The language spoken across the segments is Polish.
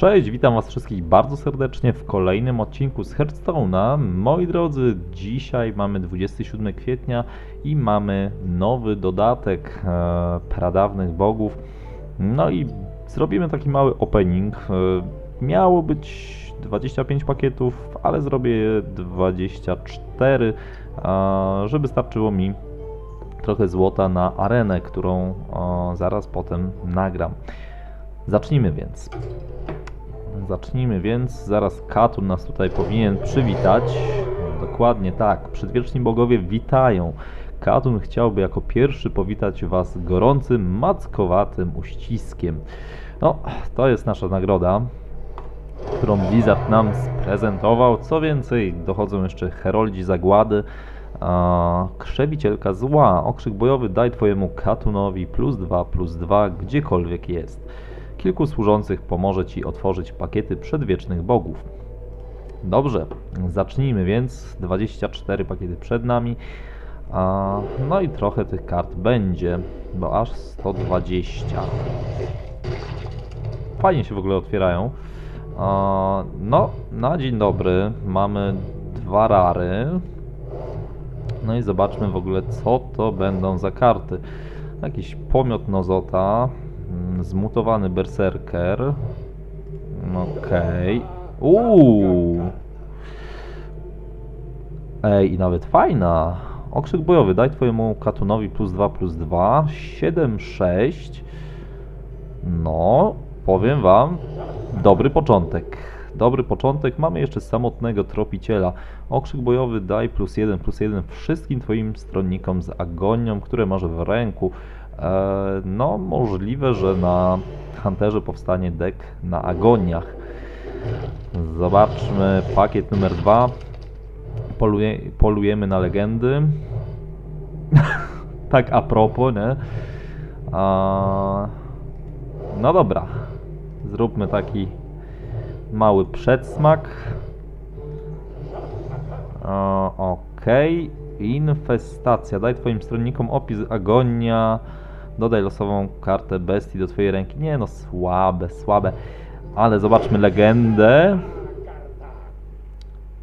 Cześć, witam Was wszystkich bardzo serdecznie w kolejnym odcinku z Hearthstone'a. Moi drodzy, dzisiaj mamy 27 kwietnia i mamy nowy dodatek e, pradawnych bogów. No i zrobimy taki mały opening. E, miało być 25 pakietów, ale zrobię je 24, e, żeby starczyło mi trochę złota na arenę, którą e, zaraz potem nagram. Zacznijmy więc. Zacznijmy więc. Zaraz Katun nas tutaj powinien przywitać. Dokładnie tak. Przedwieczni bogowie witają. Katun chciałby jako pierwszy powitać Was gorącym, mackowatym uściskiem. No, to jest nasza nagroda, którą Blizzard nam sprezentował. Co więcej, dochodzą jeszcze heroldzi zagłady. A, krzewicielka zła. Okrzyk bojowy daj Twojemu Katunowi plus 2, plus 2, gdziekolwiek jest. Kilku służących pomoże Ci otworzyć pakiety przedwiecznych bogów. Dobrze, zacznijmy więc. 24 pakiety przed nami. A, no i trochę tych kart będzie, bo aż 120. Fajnie się w ogóle otwierają. A, no, na dzień dobry mamy dwa rary. No i zobaczmy w ogóle, co to będą za karty. Jakiś pomiot Nozota, zmutowany berserker. Okej. Okay. Uuu. Ej, i nawet fajna. Okrzyk bojowy, daj twojemu katunowi plus 2 plus 2. 7, 6. No, powiem wam, dobry początek. Dobry początek. Mamy jeszcze samotnego tropiciela. Okrzyk bojowy daj plus 1 plus 1 wszystkim twoim stronnikom z agonią, które masz w ręku. Eee, no, możliwe, że na Hunterze powstanie deck na agoniach. Zobaczmy pakiet numer 2. Poluje, polujemy na legendy. tak a propos, nie? A... No dobra. Zróbmy taki mały przedsmak. Okej. Infestacja. Daj twoim stronnikom opis agonia. Dodaj losową kartę bestii do twojej ręki. Nie no, słabe, słabe. Ale zobaczmy legendę.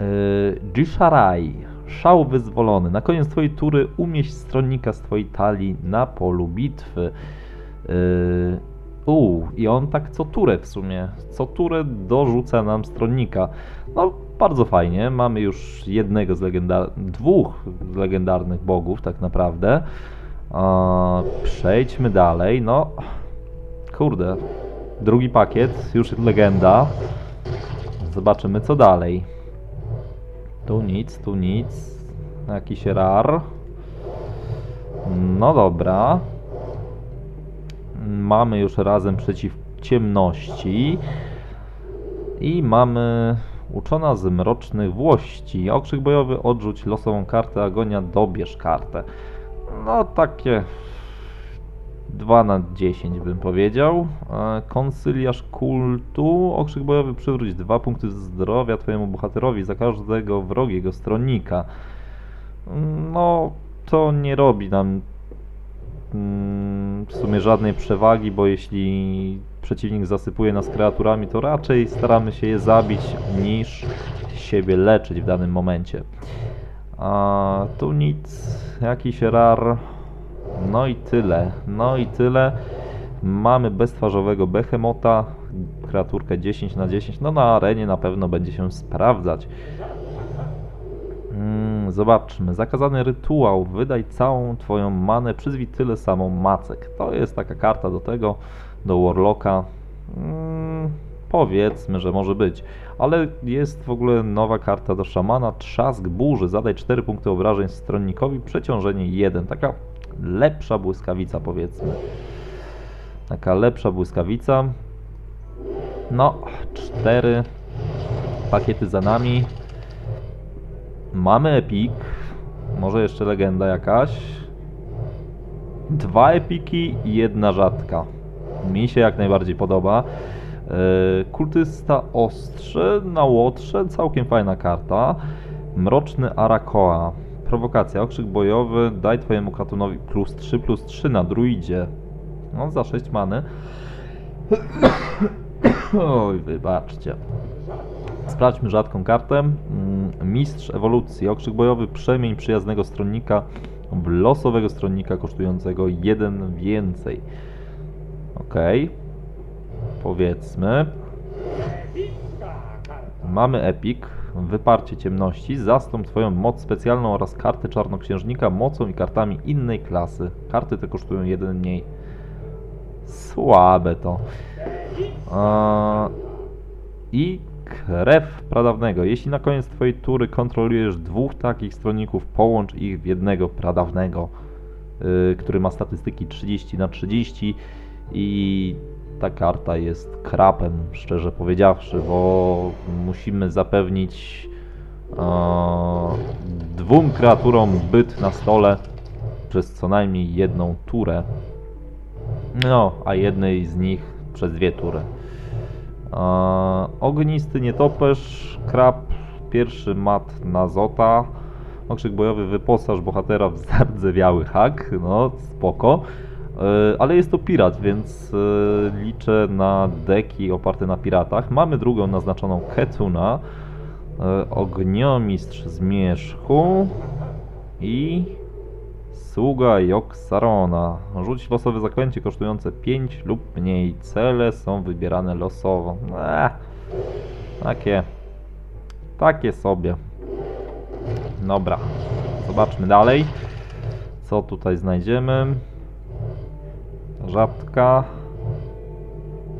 Yy, Jisharai. Szał wyzwolony. Na koniec twojej tury umieść stronnika z twojej talii na polu bitwy. Yy, i on tak co turę w sumie. Co turę dorzuca nam stronnika. No, bardzo fajnie. Mamy już jednego z legendar... dwóch legendarnych bogów, tak naprawdę. Przejdźmy dalej. No, kurde. Drugi pakiet, już legenda. Zobaczymy co dalej. Tu nic, tu nic. Jakiś rar. No dobra mamy już razem przeciw ciemności i mamy uczona z mrocznych włości. Okrzyk bojowy, odrzuć losową kartę, agonia, dobierz kartę. No takie 2 na 10 bym powiedział. E, konsyliarz kultu. Okrzyk bojowy przywróć 2 punkty zdrowia twojemu bohaterowi za każdego wrogiego stronnika. No, to nie robi nam w sumie żadnej przewagi, bo jeśli przeciwnik zasypuje nas kreaturami, to raczej staramy się je zabić niż siebie leczyć w danym momencie. A tu nic, jakiś rar, no i tyle, no i tyle. Mamy beztwarzowego behemota, kreaturkę 10 na 10, no na arenie na pewno będzie się sprawdzać. Mm, zobaczmy. Zakazany rytuał. Wydaj całą twoją manę, przyzwij tyle samą macek. To jest taka karta do tego, do Warlocka. Mm, powiedzmy, że może być. Ale jest w ogóle nowa karta do szamana. Trzask burzy. Zadaj 4 punkty obrażeń stronnikowi. Przeciążenie 1. Taka lepsza błyskawica powiedzmy. Taka lepsza błyskawica. No, 4 pakiety za nami. Mamy epik. Może jeszcze legenda jakaś. Dwa epiki i jedna rzadka. Mi się jak najbardziej podoba. Yy, kultysta ostrze na łotrze, całkiem fajna karta. Mroczny Arakoa. Prowokacja, okrzyk bojowy, daj twojemu katunowi plus 3, plus 3 na druidzie. No, za 6 many. Oj, wybaczcie. Sprawdźmy rzadką kartę. Mm, Mistrz ewolucji. Okrzyk bojowy przemień przyjaznego stronnika w losowego stronnika kosztującego jeden więcej. Ok. Powiedzmy. Mamy epik. Wyparcie ciemności. Zastąp twoją moc specjalną oraz karty czarnoksiężnika mocą i kartami innej klasy. Karty te kosztują jeden mniej. Słabe to. Eee, I krew pradawnego. Jeśli na koniec twojej tury kontrolujesz dwóch takich stronników, połącz ich w jednego pradawnego, yy, który ma statystyki 30 na 30 i ta karta jest krapem, szczerze powiedziawszy, bo musimy zapewnić eee, dwóm kreaturom byt na stole przez co najmniej jedną turę. No, a jednej z nich przez dwie tury. Eee, ognisty nietoperz, krab, pierwszy mat na zota. Okrzyk bojowy wyposaż bohatera w zardzewiały hak. No, spoko. Eee, ale jest to pirat, więc eee, liczę na deki oparte na piratach. Mamy drugą naznaczoną Ketuna. Eee, ogniomistrz zmierzchu. I Sługa Joksarona. Rzuć losowe zaklęcie kosztujące 5 lub mniej. Cele są wybierane losowo. Eee, takie. Takie sobie. Dobra. Zobaczmy dalej. Co tutaj znajdziemy? Rzadka.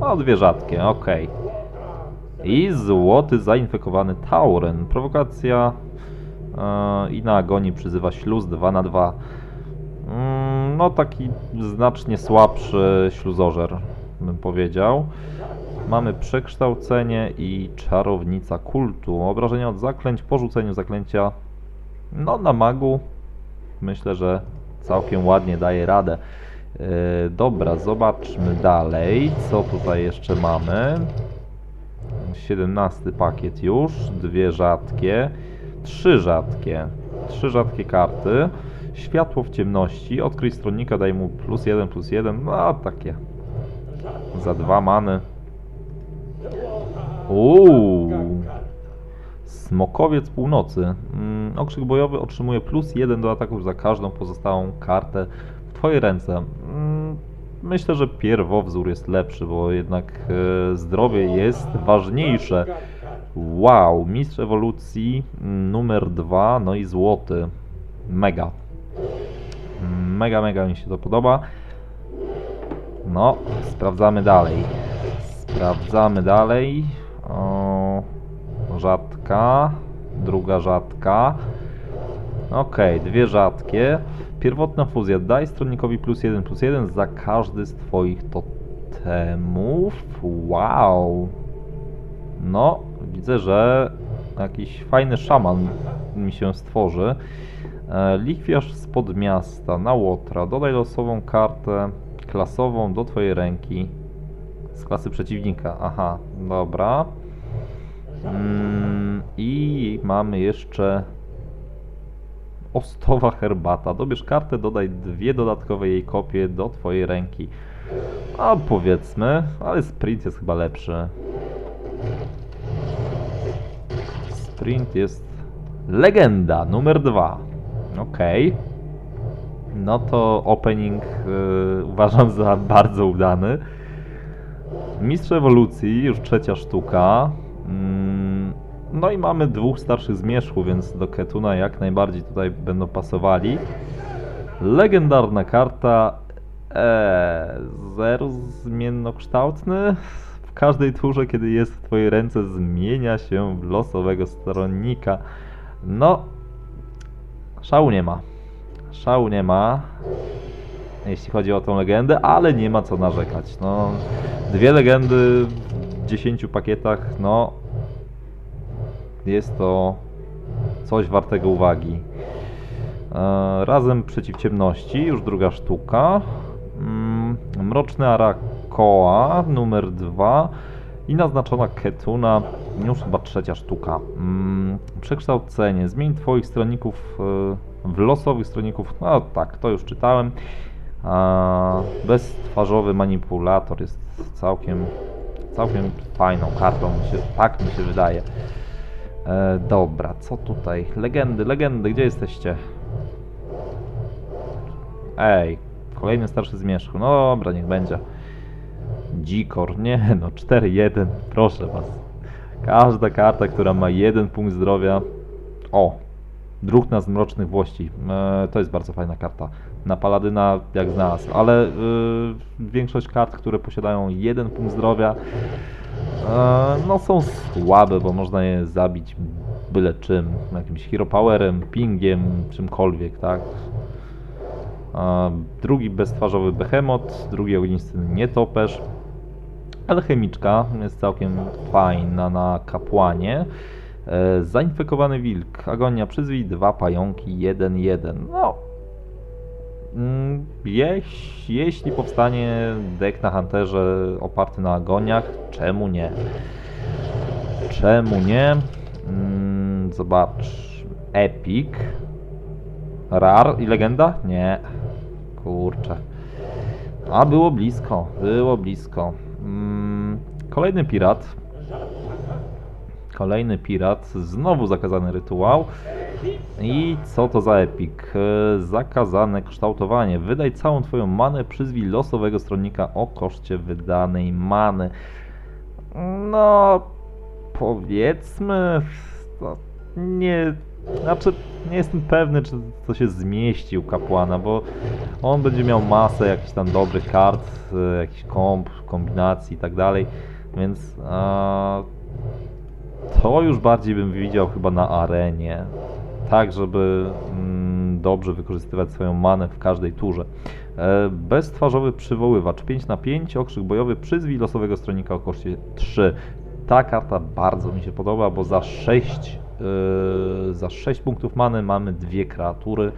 O, dwie rzadkie, ok. I złoty zainfekowany Tauren. Prowokacja Yy, i na agonii przyzywa śluz 2 na 2 Mm, No taki znacznie słabszy śluzożer bym powiedział. Mamy przekształcenie i czarownica kultu. Obrażenia od zaklęć po rzuceniu zaklęcia no na magu myślę, że całkiem ładnie daje radę. Yy, dobra, zobaczmy dalej, co tutaj jeszcze mamy. 17 pakiet już, dwie rzadkie, trzy rzadkie, trzy rzadkie karty. Światło w ciemności, odkryj stronnika, daj mu plus jeden, plus jeden, no takie. Za dwa many. Uuu. Smokowiec północy. Mm, okrzyk bojowy otrzymuje plus jeden do ataków za każdą pozostałą kartę w twojej ręce. Mm, myślę, że pierwowzór jest lepszy, bo jednak e, zdrowie jest ważniejsze. Wow, mistrz ewolucji numer dwa, no i złoty. Mega. Mega, mega mi się to podoba. No, sprawdzamy dalej. Sprawdzamy dalej. O, rzadka. Druga rzadka. Okej, dwie rzadkie. Pierwotna fuzja. Daj stronnikowi plus jeden, plus jeden za każdy z twoich totemów. Wow. No, widzę, że jakiś fajny szaman mi się stworzy. E, Lichwiarz spod miasta na Łotra. Dodaj losową kartę klasową do twojej ręki z klasy przeciwnika. Aha, dobra. Mm, I mamy jeszcze ostowa herbata. Dobierz kartę, dodaj dwie dodatkowe jej kopie do twojej ręki. A powiedzmy, ale sprint jest chyba lepszy. Sprint jest legenda numer dwa. Okej. No to opening y, uważam za bardzo udany. Mistrz ewolucji, już trzecia sztuka. Mm, no i mamy dwóch starszych zmierzchu, więc do Ketuna jak najbardziej tutaj będą pasowali. Legendarna karta e, Zero zmiennokształtny. W każdej turze, kiedy jest w twojej ręce, zmienia się w losowego stronnika. No, szału nie ma. Szału nie ma, jeśli chodzi o tą legendę, ale nie ma co narzekać. No, dwie legendy w 10 pakietach, no, jest to coś wartego uwagi. E, razem przeciw ciemności, już druga sztuka. Mm, Mroczny Arakoa, numer 2 i naznaczona Ketuna, już chyba trzecia sztuka. Mm, Przekształcenie, zmień twoich stronników e, w losowych stronników, no tak, to już czytałem. Beztwarzowy manipulator jest całkiem, całkiem fajną kartą, tak mi się wydaje. E, dobra, co tutaj? Legendy, legendy, gdzie jesteście? Ej, kolejny starszy zmierzchu. No dobra, niech będzie. Dzikor, nie no, 4-1, proszę was. Każda karta, która ma jeden punkt zdrowia. O, Druhna z Mrocznych Włości. E, to jest bardzo fajna karta. Na Paladyna jak znalazł, ale y, większość kart, które posiadają jeden punkt zdrowia, e, no są słabe, bo można je zabić byle czym. Jakimś hero powerem, pingiem, czymkolwiek, tak? E, drugi beztwarzowy behemoth, drugi ognisty nietoperz. Alchemiczka jest całkiem fajna na kapłanie. E, Zainfekowany wilk, agonia przyzwij, dwa pająki, jeden, jeden. No, jeś, jeśli powstanie deck na Hunterze oparty na agoniach, czemu nie? Czemu nie? Mm, zobacz, Epic, Rar i Legenda? Nie, kurczę. A było blisko, było blisko. Mm, kolejny pirat. Kolejny pirat, znowu zakazany rytuał. I co to za epik? E, Zakazane kształtowanie. Wydaj całą twoją manę, przyzwij losowego stronnika o koszcie wydanej many. No, powiedzmy, to nie, znaczy nie jestem pewny, czy to się zmieści u kapłana, bo on będzie miał masę jakichś tam dobrych kart, e, jakichś komp, kombinacji i tak dalej, więc a, to już bardziej bym widział chyba na arenie. Tak, żeby mm, dobrze wykorzystywać swoją manę w każdej turze. E, beztwarzowy przywoływacz 5 na 5 okrzyk bojowy przyzwij losowego stronnika o koszcie 3. Ta karta bardzo mi się podoba, bo za 6 e, za 6 punktów many mamy dwie kreatury.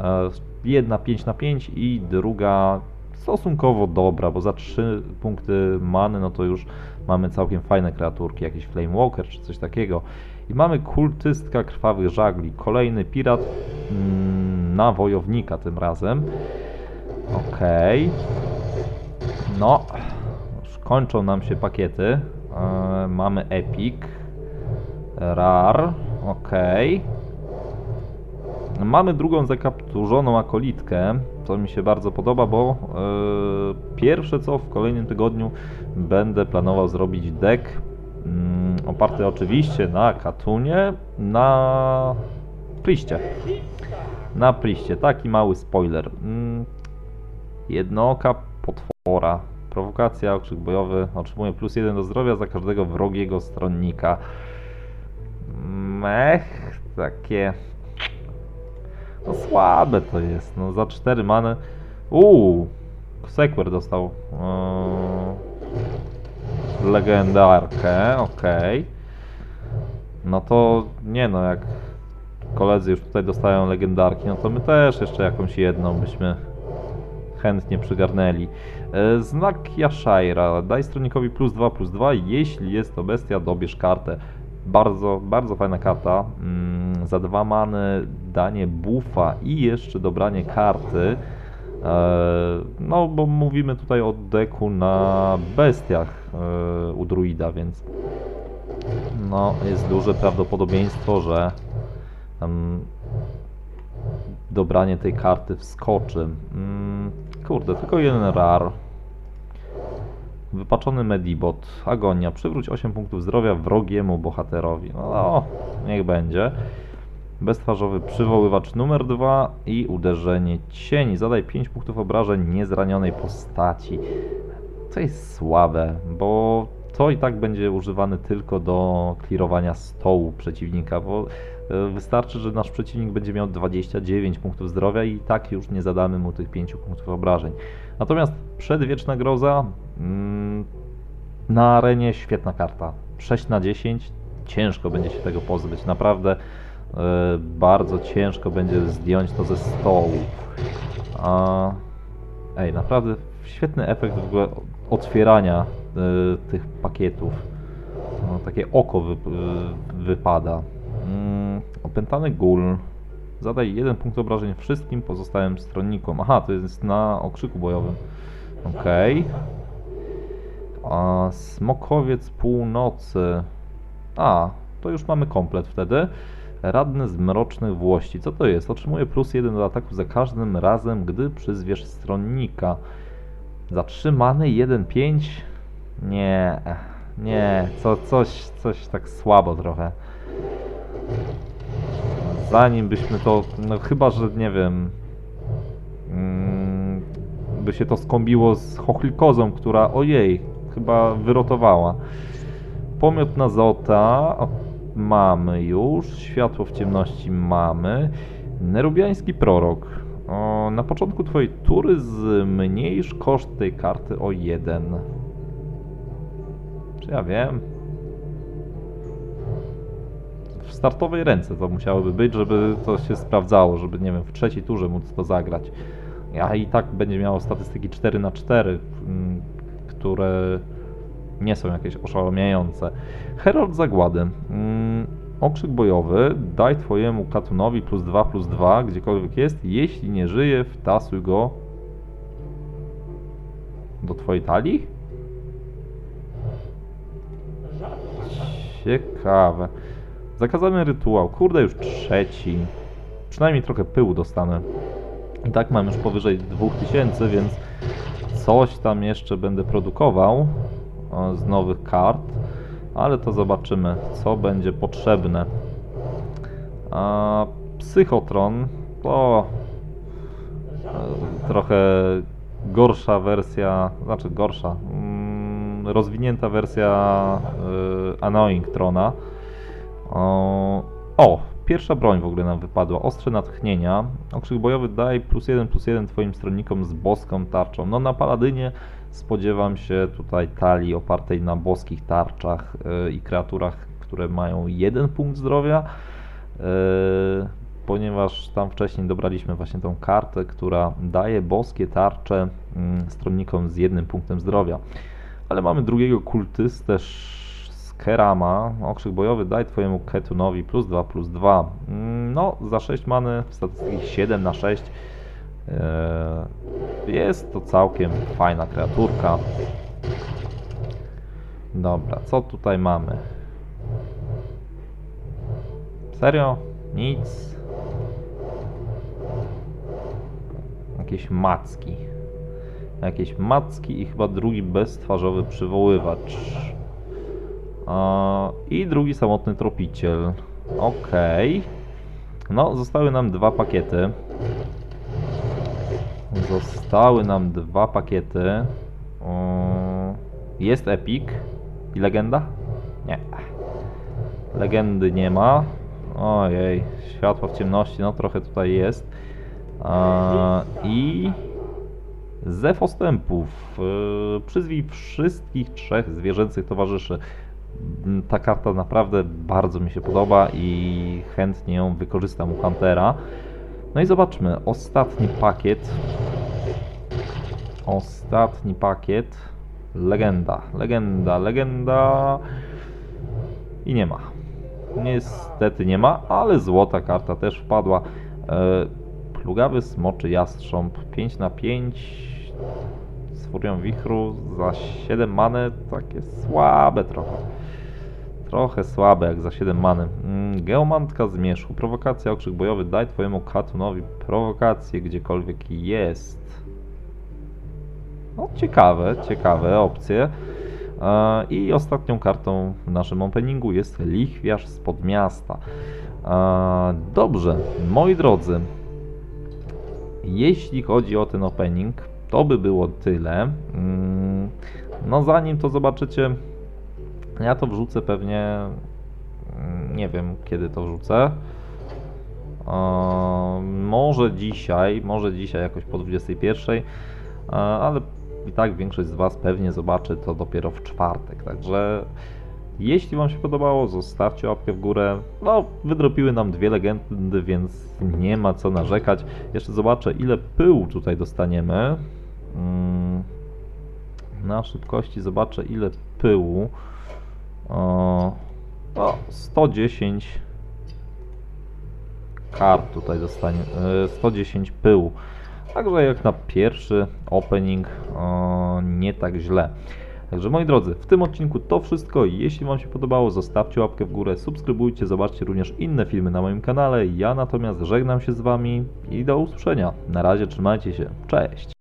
E, jedna 5 na 5 i druga stosunkowo dobra, bo za 3 punkty many no to już mamy całkiem fajne kreaturki, jakiś Flame Walker czy coś takiego. I mamy kultystka krwawych żagli, kolejny pirat mm, na wojownika tym razem. Okej. No, już kończą nam się pakiety. E, mamy Epic, Rar, okej. Mamy drugą zakapturzoną akolitkę, co mi się bardzo podoba, bo e, pierwsze co w kolejnym tygodniu będę planował zrobić deck oparty oczywiście na Katunie, na Priście. Na Priście, taki mały spoiler. Mm, jednooka potwora. Prowokacja, okrzyk bojowy otrzymuje plus jeden do zdrowia za każdego wrogiego stronnika. Mech, takie no słabe to jest, no za 4 many. Uuu, Sekwer dostał yy, legendarkę, okej. No to nie no, jak koledzy już tutaj dostają legendarki, no to my też jeszcze jakąś jedną byśmy chętnie przygarnęli. E, Znak Yashaira. Daj stronikowi plus 2 plus 2. Jeśli jest to bestia, dobierz kartę. Bardzo, bardzo fajna karta. Mm, za dwa many danie buffa i jeszcze dobranie karty. E, No, bo mówimy tutaj o deku na bestiach u druida, więc no, jest duże prawdopodobieństwo, że em, dobranie tej karty wskoczy. Mm, Kurde, tylko jeden rar. Wypaczony Medibot. Agonia. Przywróć 8 punktów zdrowia wrogiemu bohaterowi. No, niech będzie. Beztwarzowy przywoływacz numer 2 i uderzenie cieni. Zadaj 5 punktów obrażeń niezranionej postaci. To jest słabe, bo to i tak będzie używane tylko do clearowania stołu przeciwnika, bo e, wystarczy, że nasz przeciwnik będzie miał 29 punktów zdrowia i tak już nie zadamy mu tych 5 punktów obrażeń. Natomiast przedwieczna groza mm, na arenie świetna karta. 6 na 10 ciężko będzie się tego pozbyć. Naprawdę e, bardzo ciężko będzie zdjąć to ze stołu. A, ej, naprawdę świetny efekt w ogóle otwierania e, tych pakietów. No, takie oko wy, y, wypada. Mm, opętany gul. Zadaj jeden punkt obrażeń wszystkim pozostałym stronnikom. Aha, to jest na okrzyku bojowym. Okej. A, Smokowiec Północy. A, to już mamy komplet wtedy. Radny z Mrocznych Włości. Co to jest? Otrzymuje plus jeden do ataku za każdym razem, gdy przyzwiesz stronnika. Zatrzymany 1-5? Nie, nie, co, coś, coś tak słabo trochę. Zanim byśmy to, no chyba, że nie wiem, mm, by się to skąbiło z chochlikozą, która, ojej, chyba wyrotowała. Pomiot na zota mamy już, światło w ciemności mamy. Nerubiański prorok. Na początku twojej tury zmniejsz koszt tej karty o jeden. Czy ja wiem? W startowej ręce to musiałoby być, żeby to się sprawdzało, żeby nie wiem, w trzeciej turze móc to zagrać. A i tak będzie miało statystyki 4 na 4 mm, które nie są jakieś oszałamiające. Herald Zagłady. Okrzyk bojowy. Daj twojemu katunowi plus 2 plus 2, gdziekolwiek jest. Jeśli nie żyje, wtasuj go do twojej talii? Ciekawe. Zakazany rytuał. Kurde, już trzeci. Przynajmniej trochę pyłu dostanę. I tak mam już powyżej 2000, więc coś tam jeszcze będę produkował o, z nowych kart. Ale to zobaczymy, co będzie potrzebne. A Psychotron to e, trochę gorsza wersja, znaczy gorsza, mm, rozwinięta wersja y, Annoying Trona. O, o, pierwsza broń w ogóle nam wypadła. Ostrze natchnienia. Okrzyk bojowy daj plus jeden plus jeden twoim stronnikom z boską tarczą. No na paladynie spodziewam się tutaj talii opartej na boskich tarczach y, i kreaturach, które mają jeden punkt zdrowia. y, Ponieważ tam wcześniej dobraliśmy właśnie tą kartę, która daje boskie tarcze mm, stronnikom z jednym punktem zdrowia. Ale mamy drugiego kultystę Kerama. Okrzyk bojowy daj twojemu Ketunowi plus 2 plus 2. Mm, No, za 6 many w statystyki 7 na 6. Eee, Jest to całkiem fajna kreaturka. Dobra, co tutaj mamy? Serio? Nic. Jakieś macki. Jakieś macki i chyba drugi beztwarzowy przywoływacz. A, I drugi samotny tropiciel. Okej. No, zostały nam dwa pakiety. Zostały nam dwa pakiety. Jest Epic i Legenda? Nie. Legendy nie ma. Ojej, światło w ciemności, no trochę tutaj jest. I Zew ostępów. Yy, Przyzwij wszystkich trzech zwierzęcych towarzyszy. Mm, Ta karta naprawdę bardzo mi się podoba i chętnie ją wykorzystam u Huntera. No i zobaczmy, ostatni pakiet. Ostatni pakiet. Legenda, legenda, legenda. I nie ma. Niestety nie ma, ale złota karta też wpadła. E, plugawy smoczy jastrząb 5 na 5 z furią wichru za 7 many. Takie słabe trochę. Trochę słabe jak za 7 many. Mm, Geomantka zmierzchu. Prowokacja, okrzyk bojowy. Daj twojemu katunowi prowokację gdziekolwiek jest. No ciekawe, ciekawe opcje. E, I ostatnią kartą w naszym openingu jest lichwiarz spod miasta. E, Dobrze, moi drodzy, jeśli chodzi o ten opening, to by było tyle. Mm, No zanim to zobaczycie, ja to wrzucę pewnie, mm, nie wiem kiedy to wrzucę. E, Może dzisiaj, może dzisiaj jakoś po 21, e, ale i tak większość z Was pewnie zobaczy to dopiero w czwartek. Także jeśli Wam się podobało, zostawcie łapkę w górę. No, wydropiły nam dwie legendy, więc nie ma co narzekać. Jeszcze zobaczę, ile pyłu tutaj dostaniemy. Mm, Na szybkości zobaczę, ile pyłu. O, o 110 kart tutaj dostanie. e, 110 pyłu. Także jak na pierwszy opening o, nie tak źle. Także moi drodzy, w tym odcinku to wszystko. Jeśli Wam się podobało, zostawcie łapkę w górę, subskrybujcie, zobaczcie również inne filmy na moim kanale. Ja natomiast żegnam się z Wami i do usłyszenia. Na razie trzymajcie się. Cześć!